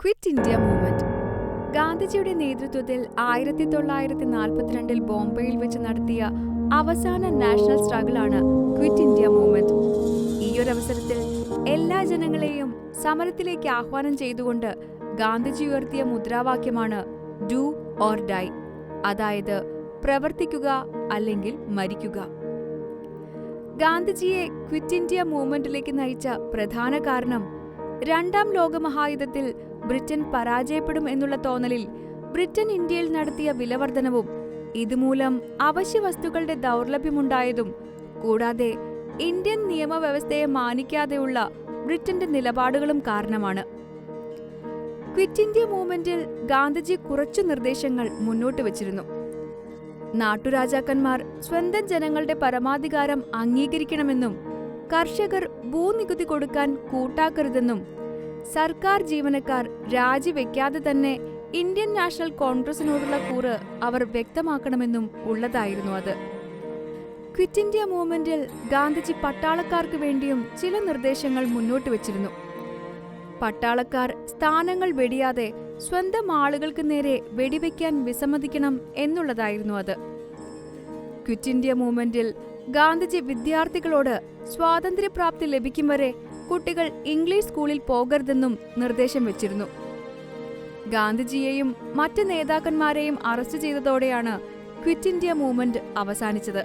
Quit India movement ഗാന്ധിജിയുടെ നേതൃത്വത്തിൽ ആയിരത്തി തൊള്ളായിരത്തി നാൽപ്പത്തിരണ്ടിൽ ബോംബെയിൽ വെച്ച് നടത്തിയ അവസാന നാഷണൽ സ്ട്രഗിൾ ആണ് ക്വിറ്റ് ഇന്ത്യ മൂവ്മെന്റ് ഈയൊരവസരത്തിൽ എല്ലാ ജനങ്ങളെയും സമരത്തിലേക്ക് ആഹ്വാനം ചെയ്തുകൊണ്ട് ഗാന്ധിജി ഉയർത്തിയ മുദ്രാവാക്യമാണ് ഡു ഓർ ഡൈ അതായത് പ്രവർത്തിക്കുക അല്ലെങ്കിൽ മരിക്കുക. ഗാന്ധിജിയെ ക്വിറ്റ് ഇന്ത്യ മൂവ്മെന്റിലേക്ക് നയിച്ച പ്രധാന കാരണം രണ്ടാം ലോകമഹായുദ്ധത്തിൽ ബ്രിട്ടൻ പരാജയപ്പെടും എന്നുള്ള തോന്നലിൽ ബ്രിട്ടൻ ഇന്ത്യയിൽ നടത്തിയ വിലവർധനവും ഇതുമൂലം അവശ്യ വസ്തുക്കളുടെ ദൗർലഭ്യമുണ്ടായതും കൂടാതെ ഇന്ത്യൻ നിയമവ്യവസ്ഥയെ മാനിക്കാതെയുള്ള ബ്രിട്ടന്റെ നിലപാടുകളും കാരണമാണ്. ക്വിറ്റ് ഇന്ത്യ മൂവ്മെന്റിൽ ഗാന്ധിജി കുറച്ചു നിർദ്ദേശങ്ങൾ മുന്നോട്ട് വച്ചിരുന്നു. നാട്ടുരാജാക്കന്മാർ സ്വന്തം ജനങ്ങളുടെ പരമാധികാരം അംഗീകരിക്കണമെന്നും കർഷകർ ഭൂനികുതി കൊടുക്കാൻ കൂട്ടാക്കരുതെന്നും സർക്കാർ ജീവനക്കാർ രാജിവെക്കാതെ തന്നെ ഇന്ത്യൻ നാഷണൽ കോൺഗ്രസിനോടുള്ള കൂറ് അവർ വ്യക്തമാക്കണമെന്നും ഉള്ളതായിരുന്നു അത്. ക്വിറ്റ് ഇന്ത്യ മൂവ്മെന്റിൽ ഗാന്ധിജി പട്ടാളക്കാർക്ക് വേണ്ടിയും ചില നിർദ്ദേശങ്ങൾ മുന്നോട്ട് വച്ചിരുന്നു. പട്ടാളക്കാർ സ്ഥാനങ്ങൾ വെടിയാതെ സ്വന്തം ആളുകൾക്ക് നേരെ വെടിവെക്കാൻ വിസമ്മതിക്കണം എന്നുള്ളതായിരുന്നു അത്. ക്വിറ്റ് ഇന്ത്യ മൂവ്മെന്റിൽ ഗാന്ധിജി വിദ്യാർത്ഥികളോട് സ്വാതന്ത്ര്യപ്രാപ്തി ലഭിക്കും വരെ കുട്ടികൾ ഇംഗ്ലീഷ് സ്കൂളിൽ പോകരുതെന്നും നിർദ്ദേശം വെച്ചിരുന്നു. ഗാന്ധിജിയെയും മറ്റ് നേതാക്കന്മാരെയും അറസ്റ്റ് ചെയ്തതോടെയാണ് ക്വിറ്റ് ഇന്ത്യ മൂവ്മെന്റ് അവസാനിച്ചത്.